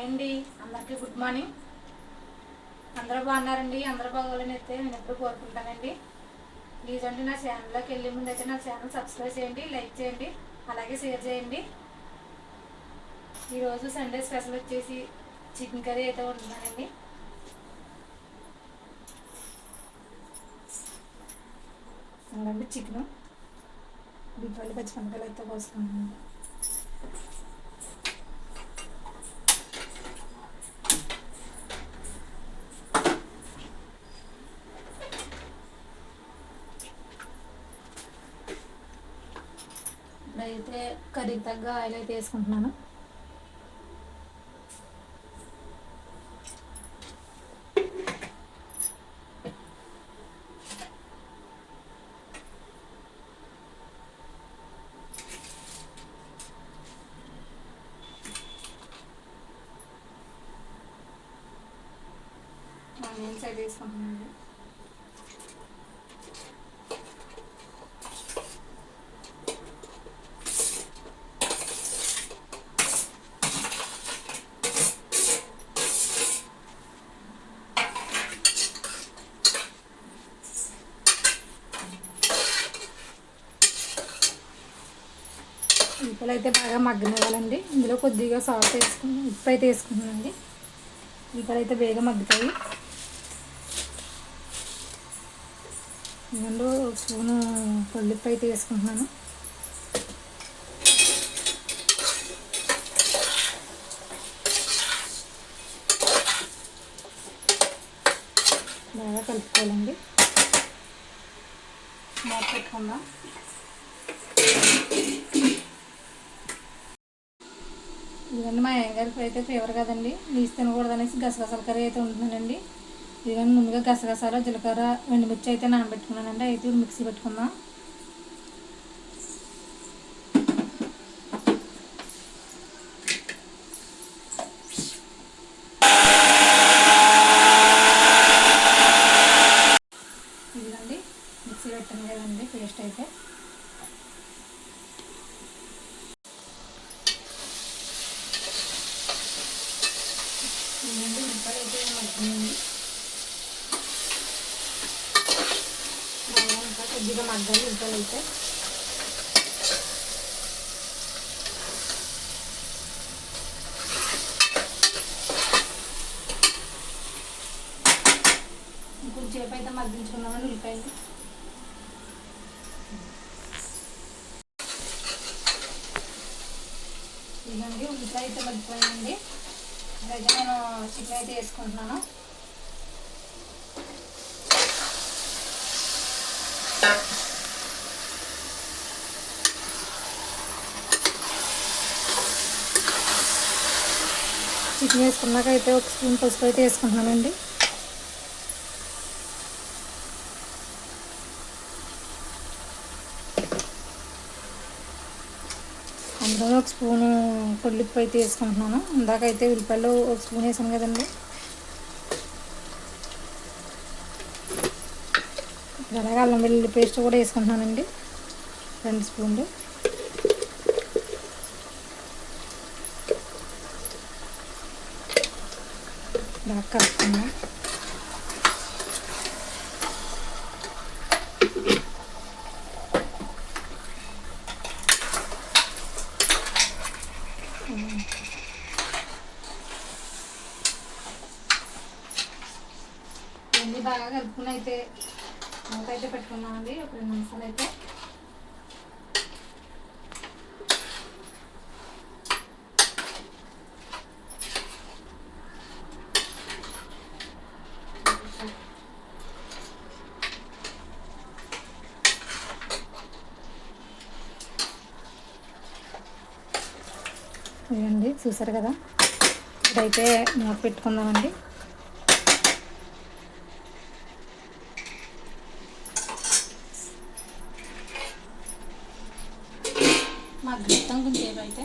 Hi అండి. అందరికీ good morning. అందరూ బాగున్నారండి? అందరూ బాగోవాలని అయితే నేను ఎప్పుడు కోరుకుంటానండి. ప్లీజ్ అండి నా ఛానల్లోకి వెళ్ళే ముందు అయితే నా ఛానల్ సబ్స్క్రైబ్ చేయండి లైక్ చేయండి అలాగే షేర్ చేయండి. ఈరోజు సండే స్పెషల్ వచ్చేసి చికెన్ కర్రీ అయితే వండుతున్నానండి అలాగే చికెన్. దీపావళి పచ్చిమిరపకాయలు అయితే కోసుకున్నాను ఇప్పుడైతే దీనికి తగ్గ ఆయిల్ అయితే వేసుకుంటున్నాను ఆనియన్స్ అయితే వేసుకుంటున్నాను ఉప్పులు అయితే బాగా మగ్గనివ్వాలండి. ఇందులో కొద్దిగా సాల్ట్ వేసుకుని ఉప్పు అయితే వేసుకుంటున్నానండి ఉప్పులు అయితే బేగా మగ్గుతాయి. ఇందులో ఒక స్పూను కొల్లిప్పు అయితే వేసుకుంటున్నాను. బాగా కలుపుకోవాలండి. మూత పెట్టుకుందాం ఇదిగోండి మా అయ్యంగారికి అయితే ఫీవర్ కదండి. నీసి తినకూడదు అనేసి గసగసాల కర్రీ అయితే ఉంటుందండి ఇవన్నీ ముందుగా గసగసాలు జీలకర్ర ఎండుమిర్చి అయితే నానబెట్టుకున్నానండి. అయితే మిక్సీ పెట్టుకుందాం ఇదిగండి మిక్సీ పెట్టాను కదండి పేస్ట్ అయితే ఇదండి ఉల్లిపాయలు అయితే మగ్గింది బాగా ఇంకా కొద్దిగా మగ్గాలి ఉల్లిపాయలు అయితే ఇంకొంచెంసేపు అయితే మగ్గించుకున్నామండి ఉల్లిపాయలు. ఇదండి ఉల్లిపాయ అయితే మగ్గిపోయిందండి. ఇదైతే నేను చికెన్ అయితే వేసుకుంటున్నాను. చికెన్ వేసుకున్నాక అయితే ఒక స్పూన్ పసుపు అయితే వేసుకుంటున్నానండి. ఒక స్పూను పొల్లిప్పు అయితే వేసుకుంటున్నాను ఇందాక అయితే ఉల్లిపాయలు ఒక స్పూన్ వేసాను కదండి. అలాగే అల్లం వెల్లుల్లి పేస్ట్ కూడా వేసుకుంటున్నానండి. రెండు స్పూన్లు. బాగా కలుపుకున్నాను అన్నీ బాగా కలుపుకుని అయితే మూత అయితే పెట్టుకున్నామండి. ఒక రెండు నిమిషాలు అయితే. చూసారు కదా? ఇదైతే మూత పెట్టుకుందామండి మగ్గిస్తాం కొంచెంసేపు అయితే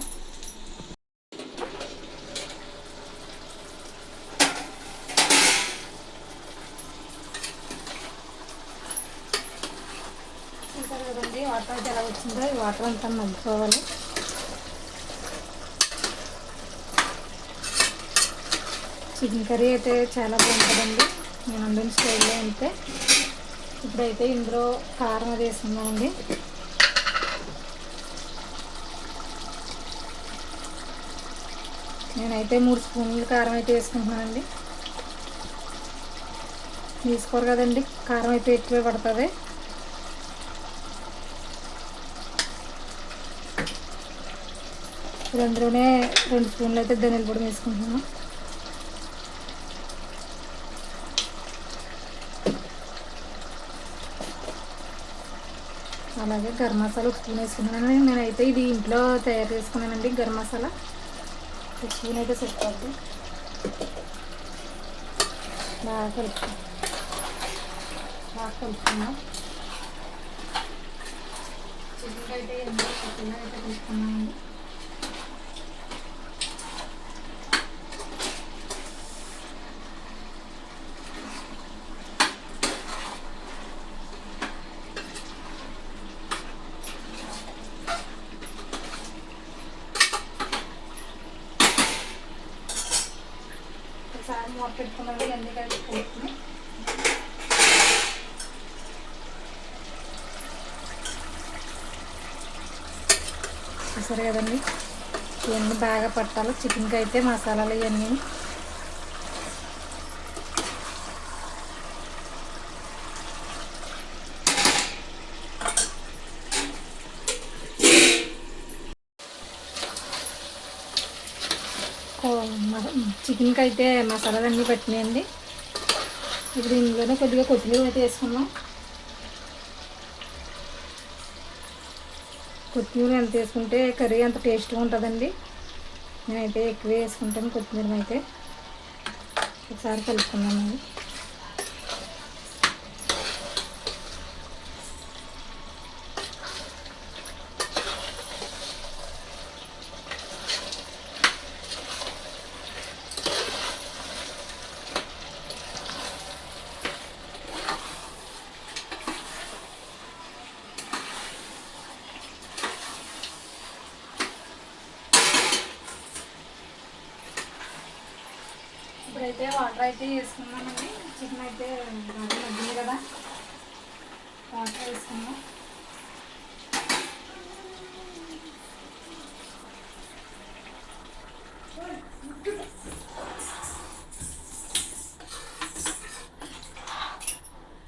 చూసారు కదండి వాటర్ అయితే ఎలా వచ్చిందో ఈ వాటర్ అంతా మగ్గిపోవాలి. చికెన్ కర్రీ అయితే చాలా బాగుంటుందండి. నేను వండిన స్టైల్లో అయితే ఇప్పుడైతే ఇందులో కారం అది వేసుకుందామండి. నేనైతే మూడు స్పూన్లు కారం అయితే వేసుకుంటున్నానండి. తీసుకోరు కదండి. కారం అయితే ఎక్కువే పడుతుంది. అందులోనే రెండు స్పూన్లు అయితే ధనియాల పొడి వేసుకుంటున్నాను అలాగే గరం మసాలా ఒక స్పూన్ వేసుకున్నాను నేనైతే ఇది ఇంట్లో తయారు చేసుకున్నానండి గరం మసాలా. ఒక స్పూన్ అయితే సరిపోద్ది. బాగా కలుపు బాగా కలుపుకున్నాం చికెన్ అయితే ఎంతో అయితే తీసుకున్నామండి ఒకసారి మూత పెట్టుకున్నామండి అన్ని చూసారు కదండి ఇవన్నీ బాగా పట్టాలి. చికెన్కి అయితే మసాలాలు ఇవన్నీ చికెన్కి అయితే మసాలాలు అన్నీ పట్టినాయండి. ఇప్పుడు ఇందులోనే కొద్దిగా కొత్తిమీర అయితే వేసుకున్నాం కొత్తిమీర ఎంత వేసుకుంటే కర్రీ అంత టేస్ట్గా ఉంటుందండి. నేనైతే ఎక్కువ వేసుకుంటాను కొత్తిమీర అయితే. ఒకసారి కలుపుకున్నాను ఇప్పుడైతే వాటర్ అయితే వేసుకున్నామండి చికెన్ అయితే బాగా మగ్గింది కదా. వాటర్ వేసుకున్నాం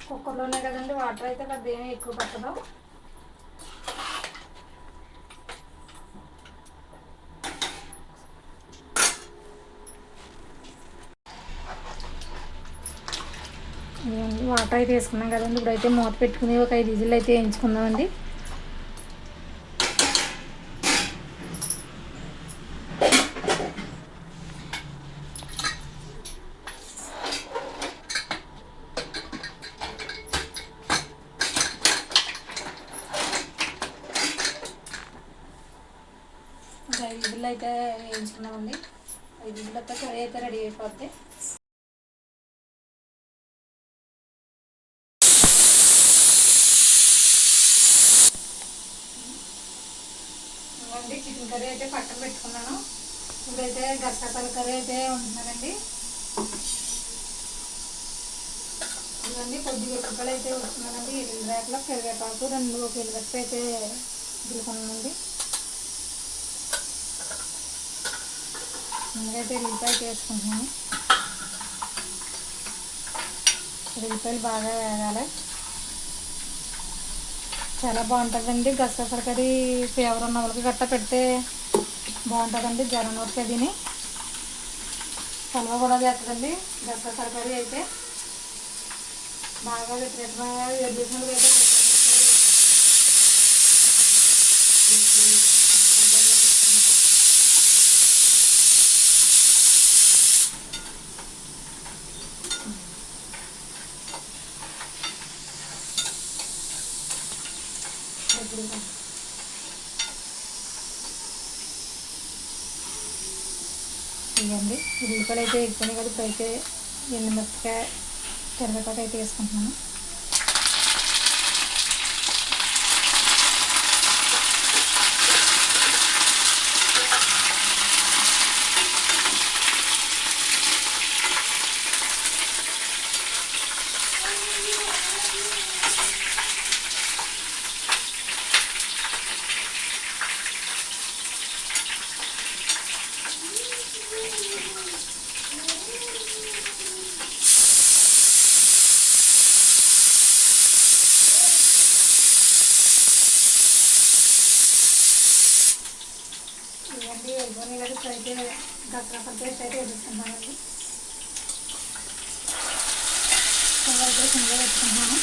కుక్కర్లోనే కదండి వాటర్ అయితే పెద్ద ఏమీ ఎక్కువ పట్టదు. ఇదిగోండి అయితే వేసుకున్నాం కదండి. ఇప్పుడైతే మూత పెట్టుకుని ఒక ఐదు విజిల్ అయితే వేయించుకుందామండి ఒక ఐదు విజిల్ అయితే వేయించుకున్నామండి ఐదు విజిల్ అయితే కర్రీ అయితే రెడీ అయిపోద్ది ఇవ్వండి చికెన్ కర్రీ అయితే పక్కన పెట్టుకున్నాను. ఇప్పుడైతే గసగసాల కర్రీ అయితే ఉంటున్నానండి ఇవన్నీ కొద్దిగా కుక్కలు అయితే వస్తున్నానండి రెండు రేకలో కరివేపాకు రెండు ఒక ఎల్లుగట్టు అయితే దిగుకున్నానండి ముందుకైతే ఎల్లిపాయ వేసుకుంటున్నాను. ఎల్లిపాయలు బాగా వేగాలి. చాలా బాగుంటుందండి. గసగసాల కర్రీ ఫీవర్ ఉన్న వాళ్ళకి గట్టా పెడితే బాగుంటుందండి. జ్వరం వరకు తిని చలవ కూడా చేస్తుందండి. గసగసాల కర్రీ అయితే బాగా విపరీతంగా ఎడ్యుకేషన్ అయితే ఇవ్వండి ఉల్లిపాయలు అయితే ఎక్కువనే కదా ఇప్పుడైతే ఎండుమిరపకాయ కరివేపాకు అయితే వేసుకుంటున్నాను. అయితే గసగసాల అయితే వేసుకుంటామండి సింగల్ అయితే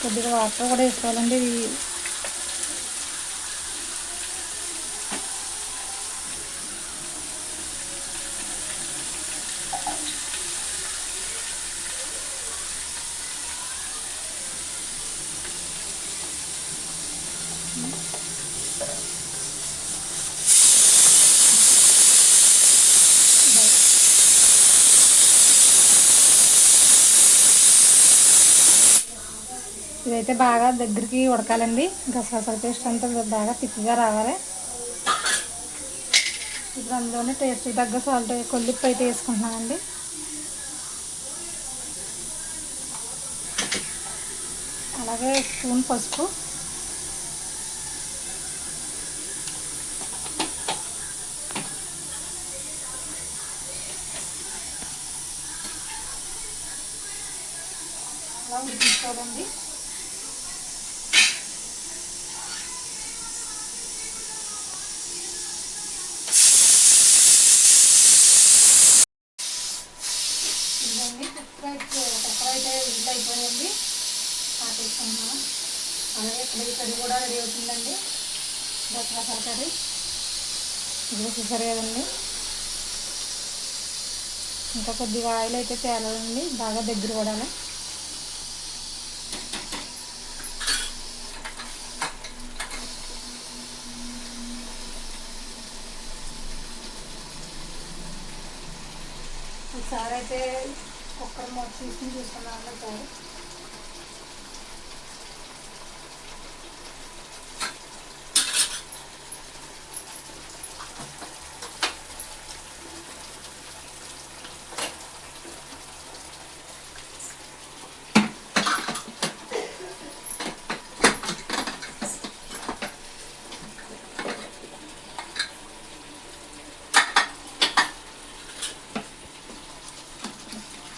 కొద్దిగా వాటర్ కూడా వేసుకోవాలండి ఇది ఇదైతే బాగా దగ్గరికి ఉడకాలండి. గసగసాల పేస్ట్ అంతా బాగా తిక్కిగా రావాలి. ఇప్పుడు అందులోనే టేస్ట్ తగ్గ సాల్ట్ కొల్లిప్పు అయితే వేసుకుంటున్నామండి. అలాగే స్పూన్ పసుపు. అలా ఉడికించుకోవాలండి. దసరా కర్రీ ఇది చూసారు కదండి. ఇంకా కొద్దిగా ఆయిల్ అయితే తేలాలండి బాగా దగ్గర కూడా ఒకసారి అయితే కుక్కర్ మూత తీసుకుని చూసుకున్నాను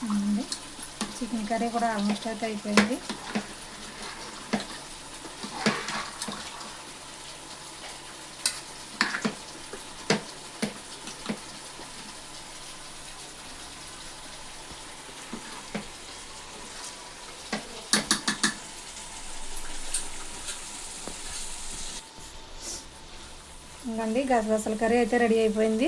అవునండి చికెన్ కర్రీ కూడా ఆల్మోస్ట్ అయితే అయిపోయింది. ఇంకండి గసగసాల కర్రీ అయితే రెడీ అయిపోయింది.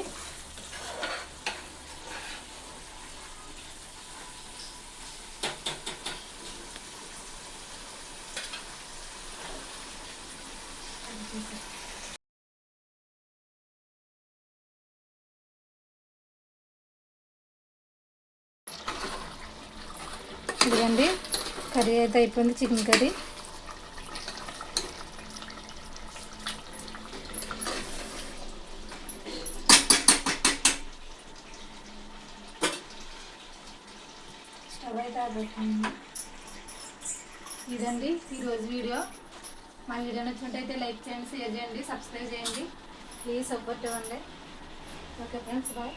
ఇదిగండి కర్రీ అయితే అయిపోయింది చికెన్ కర్రీ స్టవ్ అయితే ఆపేస్తున్నాను. ఇదండి ఈరోజు వీడియో మా వీడియో నచ్చినట్టయితే లైక్ చేయండి షేర్ చేయండి సబ్స్క్రైబ్ చేయండి. ప్లీజ్ సపోర్ట్ ఇవ్వండి. Okay friends bye